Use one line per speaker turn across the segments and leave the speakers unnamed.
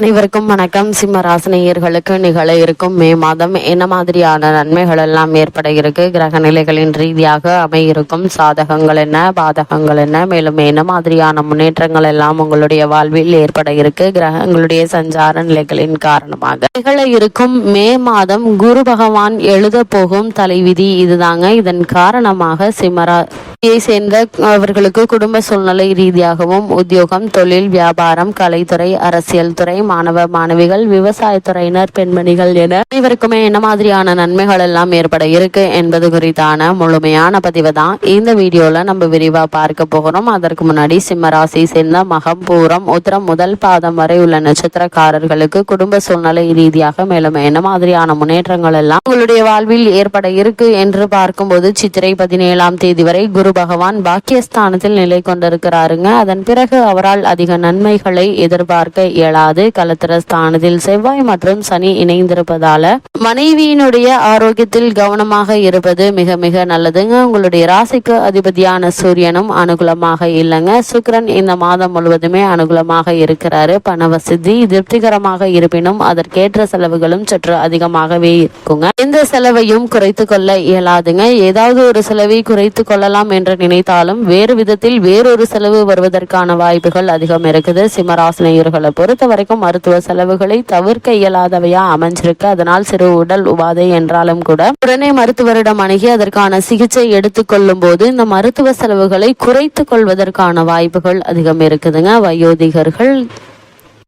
அனைவருக்கும் வணக்கம். சிம்ம ராசினியர்களுக்கு நிகழ இருக்கும் மே மாதம் என்ன மாதிரியான நன்மைகள் எல்லாம் ஏற்பட இருக்கு? கிரக நிலைகளின் ரீதியாக அமையிருக்கும் சாதகங்கள் என்ன? பாதகங்கள் என்ன? மேலும் என்ன மாதிரியான முன்னேற்றங்கள் எல்லாம் உங்களுடைய வாழ்வில் ஏற்பட இருக்கு? கிரகங்களுடைய சஞ்சார நிலைகளின் காரணமாக நிகழ இருக்கும் மே மாதம் குரு பகவான் எழுத போகும் தலைவிதி இதுதாங்க. இதன் காரணமாக சிம்மரா சிம்மராசியை சேர்ந்த அவர்களுக்கு குடும்ப சூழ்நிலை ரீதியாகவும் உத்தியோகம் தொழில் வியாபாரம் கலைத்துறை அரசியல் துறை மாணவ மாணவிகள் விவசாயத்துறையினர் பெண்மணிகள் என அனைவருக்குமே என்ன மாதிரியான நன்மைகள் எல்லாம் ஏற்பட இருக்கு என்பது குறித்தான முழுமையான பதிவு தான். இந்த வீடியோல நம்ம விரிவா பார்க்க போகிறோம். அதற்கு முன்னாடி சிம்மராசி சேர்ந்த மகம் பூரம் உத்தரம் முதல் பாதம் வரை உள்ள நட்சத்திரக்காரர்களுக்கு குடும்ப சூழ்நிலை ரீதியாக மேலும் என்ன மாதிரியான முன்னேற்றங்கள் எல்லாம் உங்களுடைய வாழ்வில் ஏற்பட இருக்கு என்று பார்க்கும்போது சித்திரை பதினேழாம் தேதி வரை குரு பகவான் பாக்கியஸ்தானத்தில் நிலை கொண்டிருக்கிறாருங்க. அதன் பிறகு அவரால் அதிக நன்மைகளை எதிர்பார்க்க இயலாது. கலத்திர ஸ்தானத்தில் செவ்வாய் மற்றும் சனி இணைந்திருப்பதால மனைவியினுடைய ஆரோக்கியத்தில் கவனமாக இருப்பது மிக மிக நல்லதுங்க. உங்களுடைய ராசிக்கு அதிபதியான சூரியனும் அனுகூலமாக இல்லைங்க. சுக்கிரன் இந்த மாதம் முழுவதுமே அனுகூலமாக இருக்கிறாரு. பண வசதி திருப்திகரமாக இருப்பினும் அதற்கேற்ற செலவுகளும் சற்று அதிகமாகவே இருக்குங்க. எந்த செலவையும் குறைத்து கொள்ள இயலாதுங்க. ஏதாவது ஒரு செலவை குறைத்து கொள்ளலாம் என்று நினைத்தாலும் வேறு விதத்தில் வேறொரு செலவு வருவதற்கான வாய்ப்புகள் அதிகம் இருக்குது. சிம்மராசினியர்களை பொறுத்த வரைக்கும் மருத்துவ செலவுகளை தவிர்க்க இயலாதவையா அமைஞ்சிருக்கு. அதனால் சிறு உடல் உபாதை என்றாலும் கூட உடனே மருத்துவரிடம் அணுகி அதற்கான சிகிச்சை எடுத்துக்கொள்ளும் போது இந்த மருத்துவ செலவுகளை குறைத்து கொள்வதற்கான வாய்ப்புகள் அதிகம் இருக்குதுங்க. வயோதிகர்கள்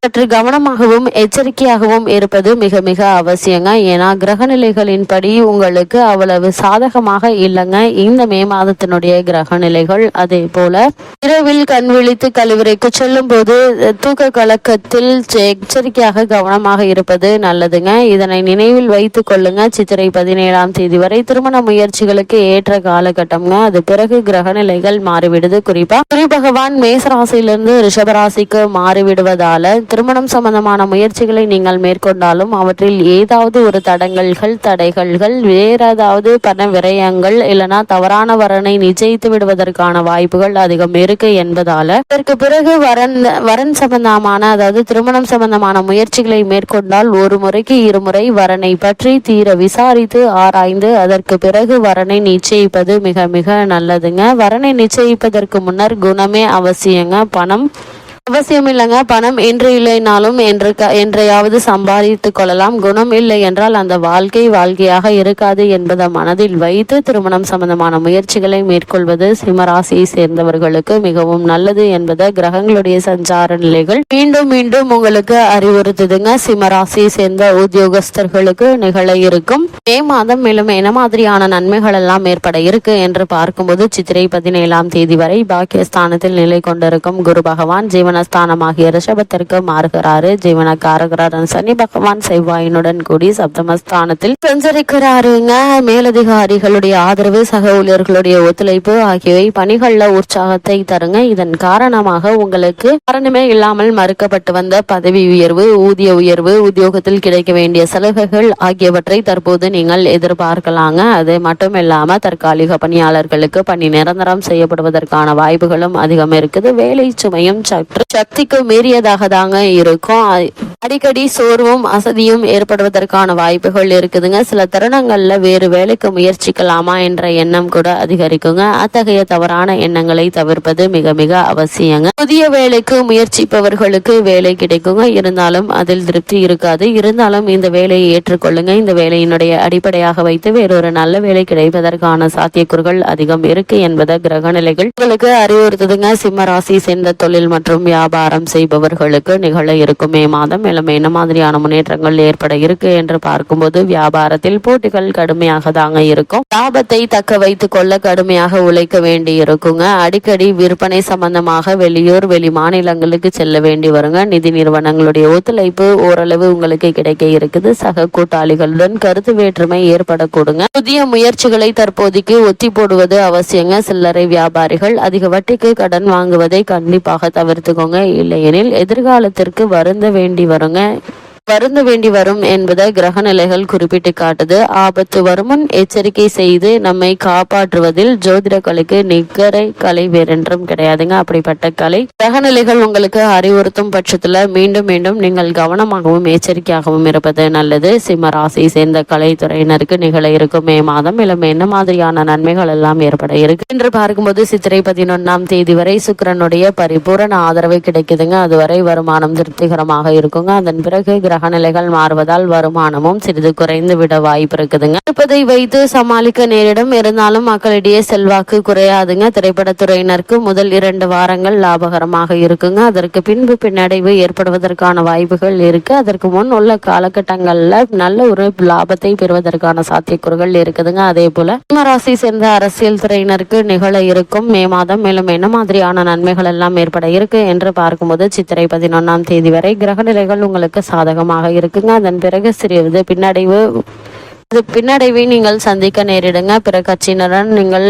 சற்று கவனமாகவும் எச்சரிக்கையாகவும் இருப்பது மிக மிக அவசியங்க. ஏன்னா கிரகநிலைகளின்படி உங்களுக்கு அவ்வளவு சாதகமாக இல்லைங்க. இந்த மே மாதத்தினுடைய கிரகநிலைகள் அதே போல. இரவில் கண் விழித்து கழிவுறைக்கு செல்லும் போது தூக்க கலக்கத்தில் எச்சரிக்கையாக கவனமாக இருப்பது நல்லதுங்க. இதனை நினைவில் வைத்துக் கொள்ளுங்க. சித்திரை பதினேழாம் தேதி வரை திருமண முயற்சிகளுக்கு ஏற்ற காலகட்டம்ங்க. அது பிறகு கிரகநிலைகள் மாறிவிடுது. குறிப்பா குரு பகவான் மேசராசியிலிருந்து ரிஷபராசிக்கு மாறிவிடுவதால திருமணம் சம்பந்தமான முயற்சிகளை நீங்கள் மேற்கொண்டாலும் அவற்றில் ஏதாவது ஒரு தடங்கல்கள் தடைகள்கள் வேற ஏதாவது பண விரயங்கள் இல்லைனா தவறான வரனை நிச்சயித்து விடுவதற்கான வாய்ப்புகள் அதிகம் இருக்கு என்பதால இதற்கு பிறகு வரன் வரன் சம்பந்தமான அதாவது திருமணம் சம்பந்தமான முயற்சிகளை மேற்கொண்டால் ஒரு முறைக்கு இருமுறை வரனை பற்றி தீர விசாரித்து ஆராய்ந்து அதற்கு பிறகு வரனை நிச்சயிப்பது மிக மிக நல்லதுங்க. வரனை நிச்சயிப்பதற்கு முன்னர் குணமே அவசியங்க. பணம் அவசியம் இல்லைங்க பணம் என்று இல்லைனாலும் என்று என்றையாவது சம்பாதித்து கொள்ளலாம். குணம் இல்லை என்றால் அந்த வாழ்க்கை வாழ்க்கையாக இருக்காது என்பதை மனதில் வைத்து திருமணம் சம்பந்தமான முயற்சிகளை மேற்கொள்வது சிம்மராசியை சேர்ந்தவர்களுக்கு மிகவும் நல்லது என்பதை கிரகங்களுடைய சஞ்சார நிலைகள் மீண்டும் மீண்டும் உங்களுக்கு அறிவுறுத்துதுங்க. சிம்மராசியை சேர்ந்த உத்தியோகஸ்தர்களுக்கு நிகழ இருக்கும். மே மாதம் மேலும் என்ன மாதிரியான நன்மைகள் எல்லாம் ஏற்பட இருக்கு என்று பார்க்கும்போது சித்திரை பதினேழாம் தேதி வரை பாக்கியஸ்தானத்தில் நிலை கொண்டிருக்கும் குரு பகவான் ஜீவன் ஜீவனஸ்தானமாகிய ரிஷபத்திற்கு மாறுகிறாரு. ஜீவனக்காரகரான சனி பகவான் செவ்வாயினுடன் கூடி சப்தமஸ்தானத்தில் சஞ்சரிக்கிறாருங்க. மேலதிகாரிகளுடைய ஆதரவு சக ஊழியர்களுடைய ஒத்துழைப்பு ஆகியவை பணிகள்ல உற்சாகத்தை தருங்க. இதன் காரணமாக உங்களுக்கு காரணமே இல்லாமல் மறுக்கப்பட்டு வந்த பதவி உயர்வு ஊதிய உயர்வு உத்தியோகத்தில் கிடைக்க வேண்டிய சலுகைகள் ஆகியவற்றை தற்போது நீங்கள் எதிர்பார்க்கலாங்க. அது மட்டும் இல்லாம தற்காலிக பணியாளர்களுக்கு பணி நிரந்தரம் செய்யப்படுவதற்கான வாய்ப்புகளும் அதிகம் இருக்குது. வேலை சுமையும் சற்று சக்திக்கு மீறியதாக தாங்க இருக்கும். அடிக்கடி சோர்வும் அசதியும் ஏற்படுவதற்கான வாய்ப்புகள் இருக்குதுங்க. சில தருணங்கள்ல வேறு வேலைக்கு முயற்சிக்கலாமா என்ற எண்ணம் கூட அதிகரிக்குங்க. அத்தகைய தவறான எண்ணங்களை தவிர்ப்பது மிக மிக அவசியங்க. புதிய வேலைக்கு முயற்சிப்பவர்களுக்கு வேலை கிடைக்குங்க. இருந்தாலும் அதில் திருப்தி இருக்காது. இருந்தாலும் இந்த வேலையை ஏற்றுக்கொள்ளுங்க. இந்த வேலையினுடைய அடிப்படையாக வைத்து வேறொரு நல்ல வேலை கிடைப்பதற்கான சாத்தியக்கூறுகள் அதிகம் இருக்கு என்பதை கிரகநிலைகள் உங்களுக்கு அறிவுறுத்துதுங்க. சிம்ம ராசி சேர்ந்த தொழில் மற்றும் வியாபாரம் செய்பவர்களுக்கு நிகழ இருக்கும். மே மாதம் மேலும் என்ன மாதிரியான முன்னேற்றங்கள் ஏற்பட இருக்கு என்று பார்க்கும்போது வியாபாரத்தில் போட்டிகள் கடுமையாக தாங்க இருக்கும். லாபத்தை தக்க வைத்துக் கொள்ள கடுமையாக உழைக்க வேண்டி இருக்குங்க. அடிக்கடி விற்பனை சம்பந்தமாக வெளியூர் வெளி மாநிலங்களுக்கு செல்ல வேண்டி வருங்க. நிதி நிறுவனங்களுடைய ஒத்துழைப்பு ஓரளவு உங்களுக்கு கிடைக்க இருக்குது. சக கூட்டாளிகளுடன் கருத்து வேற்றுமை ஏற்படக்கூடுங்க. புதிய முயற்சிகளை தற்போதைக்கு ஒத்தி போடுவது அவசியங்க. சில்லறை வியாபாரிகள் அதிக வட்டிக்கு கடன் வாங்குவதை கண்டிப்பாக தவிர்த்துக்கோங்க. இல்லையெனில் எதிர்காலத்திற்கு வருந்த வேண்டி வரும். வருங்க வருந்த வேண்டி வரும் என்பதை கிரக நிலைகள் குறிப்பிட்டு காட்டுது. ஆபத்து வருமுன் எச்சரிக்கை செய்து நம்மை காப்பாற்றுவதில் ஜோதிட கலைக்கு நிகரை கலை வேறென்றும் கிடையாதுங்க. அப்படிப்பட்ட கலை. கிரக நிலைகள் உங்களுக்கு அறிவுறுத்தும் பட்சத்துல மீண்டும் மீண்டும் நீங்கள் கவனமாகவும் எச்சரிக்கையாகவும் இருப்பது நல்லது. சிம்ம ராசியை சேர்ந்த கலைத்துறையினருக்கு நிகழ இருக்கும் மே மாதம். மேலும் என்ன மாதிரியான நன்மைகள் எல்லாம் ஏற்பட இருக்கு? என்று பார்க்கும்போது சித்திரை பதினொன்னாம் தேதி வரை சுக்கிரனுடைய பரிபூரண ஆதரவு கிடைக்குதுங்க. அதுவரை வருமானம் திருப்திகரமாக இருக்குங்க. அதன் பிறகு கிரக நிலைகள் மாறுவதால் வருமானமும் சிறிது குறைந்து விட வாய்ப்பு இருக்குதுங்க. இருப்பதை வைத்து சமாளிக்க நேரிடும். இருந்தாலும் மக்களிடையே செல்வாக்கு குறையாதுங்க. திரைப்படத்துறையினருக்கு முதல் இரண்டு வாரங்கள் லாபகரமாக இருக்குங்க. அதற்கு பின்பு பின்னடைவு ஏற்படுவதற்கான வாய்ப்புகள் இருக்கு. அதற்கு முன் உள்ள காலகட்டங்கள்ல நல்ல ஒரு லாபத்தை பெறுவதற்கான சாத்தியக்கூறுகள் இருக்குதுங்க. அதே போல சிம்ம ராசி சேர்ந்த அரசியல் துறையினருக்கு நிகழ இருக்கும் மே மாதம். மேலும் என்ன மாதிரியான நன்மைகள் எல்லாம் ஏற்பட இருக்கு என்று பார்க்கும்போது சித்திரை பதினொன்னாம் தேதி வரை கிரகநிலைகள் உங்களுக்கு சாதகமாக இருக்குங்க. அதன் பிறகு சிறிது பின்னடைவு. இது பின்னடைவை நீங்கள் சந்திக்க நேரிடுங்க. பிற கட்சியினருடன் நீங்கள்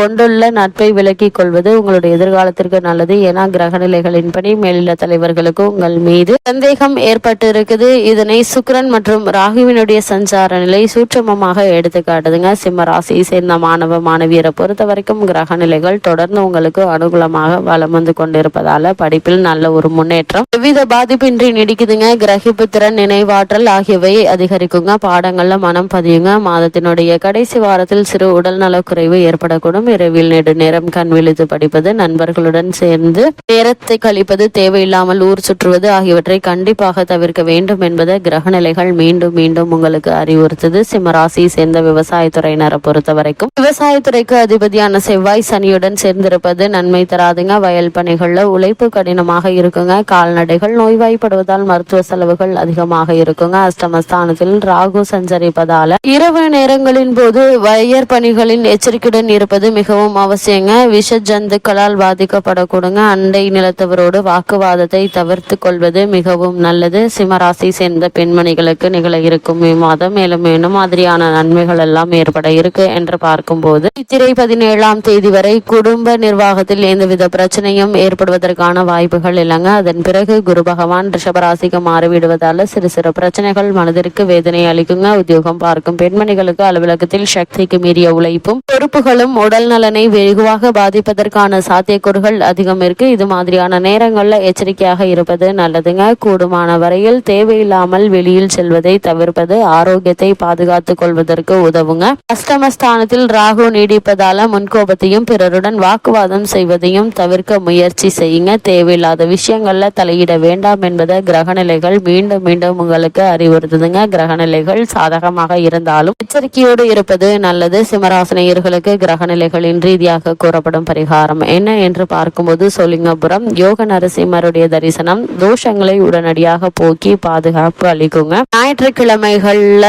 கொண்டுள்ள நட்பை விலக்கிக் கொள்வது உங்களுடைய எதிர்காலத்திற்கு நல்லது. ஏன்னா கிரக நிலைகளின்படி மேலிட தலைவர்களுக்கு உங்கள் மீது சந்தேகம் ஏற்பட்டு இருக்குது இதனை சுக்ரன் மற்றும் ராகுவினுடைய சஞ்சார நிலை சூட்சமமாக எடுத்து காட்டுதுங்க சிம்ம ராசியை சேர்ந்த மாணவ மாணவியரை பொறுத்த வரைக்கும் கிரக நிலைகள் தொடர்ந்து உங்களுக்கு அனுகூலமாக வலம் வந்து கொண்டிருப்பதால படிப்பில் நல்ல ஒரு முன்னேற்றம். எவ்வித பாதிப்பின்றி நீடிக்குதுங்க. கிரகிப்பு திறன் நினைவாற்றல் ஆகியவை அதிகரிக்குங்க. பாடங்கள்ல மனம் பதியுங்க. மாதத்தினுடைய கடைசி வாரத்தில் சிறு உடல் நலக்குறைவு ஏற்படக்கூடும் இரவில் நெடு நேரம் கண் விழித்து படிப்பது நண்பர்களுடன் சேர்ந்து நேரத்தை கழிப்பது தேவையில்லாமல் ஊர் சுற்றுவது ஆகியவற்றை கண்டிப்பாக தவிர்க்க வேண்டும் என்பதை கிரக நிலைகள் மீண்டும் மீண்டும் உங்களுக்கு அறிவுறுத்தது. சிம்மராசியை சேர்ந்த விவசாயத்துறையினரை பொறுத்த வரைக்கும் விவசாயத்துறைக்கு அதிபதியான செவ்வாய் சனியுடன் சேர்ந்திருப்பது நன்மை தராதுங்க. வயல் பணிகள்ல உழைப்பு கடினமாக இருக்குங்க. கால்நடைகள் நோய்வாய்ப்படுவதால் மருத்துவ செலவுகள் அதிகமாக இருக்குங்க. அஷ்டமஸ்தானத்தில் ராகு சஞ்சரிப்பதால இரவு நேரங்களின் போது வயற் பணிகளின் எச்சரிக்கையுடன் இருப்பது மிகவும் அவசியங்க. விஷ ஜந்துக்களால் பாதிக்கப்படக்கூடுங்க. அண்டை நிலத்தவரோடு வாக்குவாதத்தை தவிர்த்து கொள்வது மிகவும் நல்லது. சிம்மராசி சேர்ந்த பெண்மணிகளுக்கு நிகழ இருக்கும் இம்மாதம் மேலும் என்ன மாதிரியான நன்மைகள் எல்லாம் ஏற்பட இருக்கு என்று பார்க்கும்போது. இத்திரை பதினேழாம் தேதி வரை குடும்ப நிர்வாகத்தில் எந்தவித பிரச்சனையும் ஏற்படுவதற்கான வாய்ப்புகள் இல்லைங்க. அதன் பிறகு குரு பகவான் ரிஷபராசிக்கு மாறிவிடுவதால சிறு சிறு பிரச்சனைகள் மனதிற்கு வேதனை அளிக்குங்க. உத்தியோகம் பார்க்கும் பெண்மணிகளுக்கு அலுவலகத்தில் சக்திக்கு மீறிய உழைப்பும் பொறுப்புகளும் உடல் நலனை வெகுவாக பாதிப்பதற்கான சாத்தியக்கூறுகள் அதிகம் இருக்கு. இது மாதிரியான நேரங்கள்ல எச்சரிக்கையாக இருப்பது நல்லதுங்க. கூடுமான வரையில் தேவையில்லாமல் வெளியில் செல்வதை தவிர்ப்பது ஆரோக்கியத்தை பாதுகாத்துக் கொள்வதற்கு உதவுங்க. அஷ்டமஸ்தானத்தில் ராகு நீடிப்பதால முன்கோபத்தையும் பிறருடன் வாக்குவாதம் செய்வதையும் தவிர்க்க முயற்சி செய்யுங்க. தேவையில்லாத விஷயங்கள்ல தலையிட வேண்டாம் என்பதை கிரகநிலைகள் மீண்டும் மீண்டும் உங்களுக்கு அறிவுறுத்துதுங்க. கிரகநிலைகள் சாதகமாக இருந்தாலும் எச்சரிக்கையோடு இருப்பது நல்லது. சிம்மராசனையர்களுக்கு கிரகநிலைகளின் ரீதியாக கூறப்படும் பரிகாரம் என்ன என்று பார்க்கும்போது சொலிங்கபுரம் யோக நரசிம்மருடைய தரிசனம் தோஷங்களை உடனடியாக போக்கி பாதுகாப்பு அளிக்குங்க. ஞாயிற்றுக்கிழமைகள்ல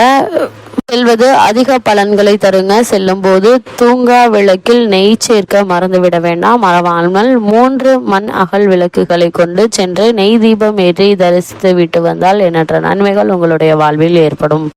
செல்வது அதிக பலன்களை தருங்க. செல்லும் போது தூங்கா விளக்கில் நெய் சேர்க்க மறந்துவிட வேண்டாம். மறவாமல் மூன்று மண் அகல் விளக்குகளை கொண்டு சென்று நெய் தீபம் ஏற்றி தரிசித்து விட்டு வந்தால் எண்ணற்ற நன்மைகள் உங்களுடைய வாழ்வில் ஏற்படும்.